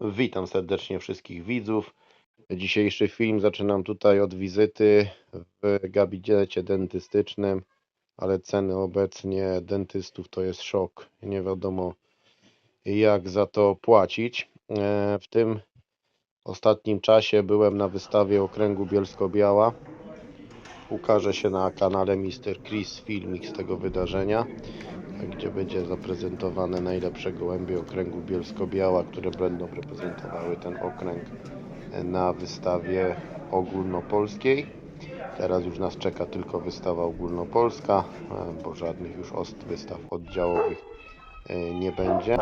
Witam serdecznie wszystkich widzów. Dzisiejszy film zaczynam tutaj od wizyty w gabinecie dentystycznym, ale ceny obecnie dentystów to jest szok. Nie wiadomo jak za to płacić. E, W tym ostatnim czasie byłem na wystawie okręgu Bielsko-Biała. Ukaże się na kanale Mr. Chris filmik z tego wydarzenia gdzie będzie zaprezentowane najlepsze gołębie okręgu Bielsko-Biała, które będą reprezentowały ten okręg na wystawie ogólnopolskiej. Teraz już nas czeka tylko wystawa ogólnopolska, bo żadnych już ost wystaw oddziałowych e, nie będzie.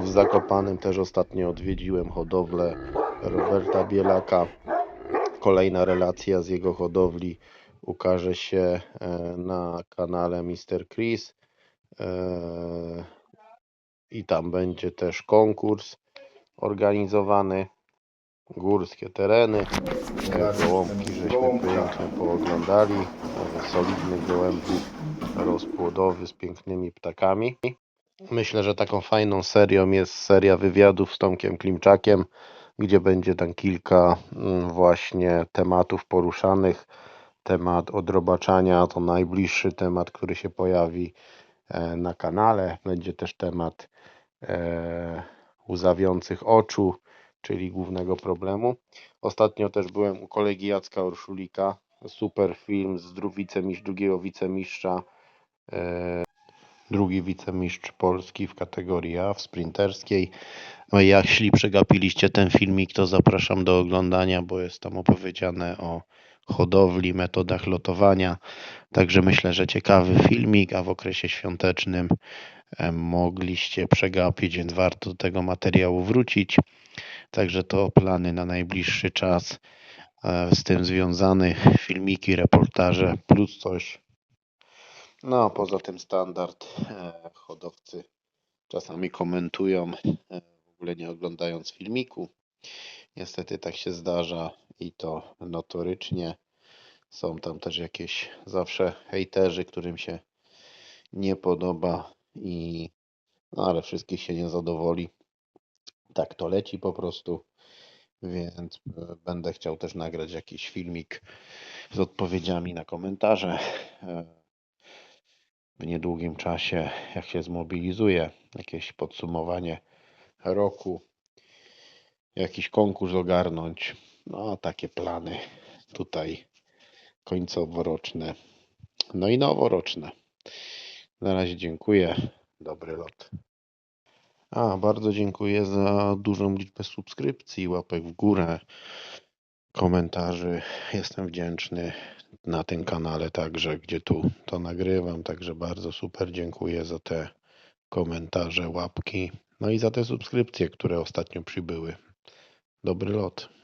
W Zakopanem też ostatnio odwiedziłem hodowlę Roberta Bielaka. Kolejna relacja z jego hodowli ukaże się e, na kanale Mr. Chris. Eee, I tam będzie też konkurs organizowany. Górskie tereny. E, Gołąbki żeśmy pięknie pooglądali. E, Solidny gołębnik rozpłodowy z pięknymi ptakami. Myślę, że taką fajną serią jest seria wywiadów z Tomkiem Klimczakiem, gdzie będzie tam kilka mm, właśnie tematów poruszanych. Temat odrobaczania to najbliższy temat, który się pojawi e, na kanale. Będzie też temat e, łzawiących oczu, czyli głównego problemu. Ostatnio też byłem u kolegi Jacka Orszulika. Super film z drugiego wicemistrza. Drugi wicemistrz Polski w kategorii A w sprinterskiej. No jeśli przegapiliście ten filmik, to zapraszam do oglądania, bo jest tam opowiedziane o hodowli, metodach lotowania. Także myślę, że ciekawy filmik, a w okresie świątecznym e, mogliście przegapić, więc warto do tego materiału wrócić. Także to plany na najbliższy czas e, z tym związane filmiki, reportaże plus coś. No, a poza tym standard e, hodowcy czasami komentują, e, w ogóle nie oglądając filmiku. Niestety tak się zdarza i to notorycznie. Są tam też jakieś zawsze hejterzy, którym się nie podoba i no, ale wszystkich się nie zadowoli. Tak to leci po prostu. Więc e, będę chciał też nagrać jakiś filmik z odpowiedziami na komentarze w niedługim czasie, jak się zmobilizuje, jakieś podsumowanie roku, jakiś konkurs ogarnąć. No, takie plany tutaj końcowo-roczne. No i noworoczne. Na razie dziękuję. Dobry lot. A, bardzo dziękuję za dużą liczbę subskrypcji, łapek w górę, komentarzy. Jestem wdzięczny na tym kanale także, gdzie tu to nagrywam. Także bardzo super dziękuję za te komentarze, łapki. No i za te subskrypcje, które ostatnio przybyły. Dobry lot.